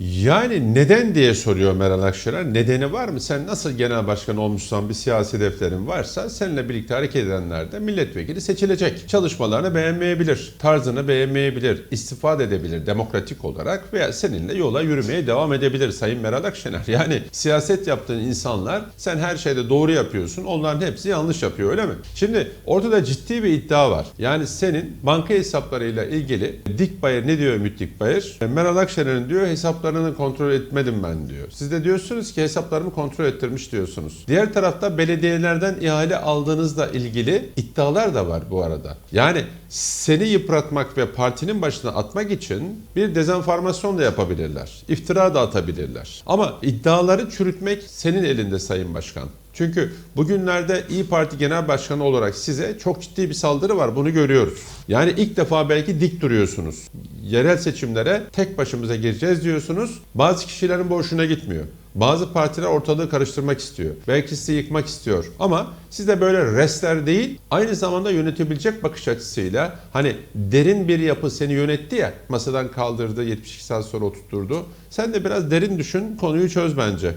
Yani neden diye soruyor Meral Akşener. Nedeni var mı? Sen nasıl genel başkan olmuşsan bir siyasi hedeflerin varsa seninle birlikte hareket edenler de milletvekili seçilecek. Çalışmalarını beğenmeyebilir, tarzını beğenmeyebilir, istifade edebilir demokratik olarak veya seninle yola yürümeye devam edebilir Sayın Meral Akşener. Yani siyaset yaptığın insanlar sen her şeyde doğru yapıyorsun, onların hepsi yanlış yapıyor öyle mi? Şimdi ortada ciddi bir iddia var. Yani senin banka hesaplarıyla ilgili Dikbayır ne diyor Ümit Dikbayır? Meral Akşener'in diyor hesaplarını kontrol etmedim ben diyor. Siz de diyorsunuz ki hesaplarımı kontrol ettirmiş diyorsunuz. Diğer tarafta belediyelerden ihale aldığınızla ilgili iddialar da var bu arada. Yani seni yıpratmak ve partinin başına atmak için bir dezenformasyon da yapabilirler. İftira da atabilirler. Ama iddiaları çürütmek senin elinde Sayın Başkan. Çünkü bugünlerde İyi Parti Genel Başkanı olarak size çok ciddi bir saldırı var. Bunu görüyoruz. Yani ilk defa belki dik duruyorsunuz. Yerel seçimlere tek başımıza gireceğiz diyorsunuz. Bazı kişilerin bu gitmiyor. Bazı partiler ortalığı karıştırmak istiyor. Belki sizi yıkmak istiyor. Ama siz de böyle restler değil, aynı zamanda yönetebilecek bakış açısıyla hani derin bir yapı seni yönetti ya, masadan kaldırdı, 72 saat sonra oturtturdu. Sen de biraz derin düşün, konuyu çöz bence.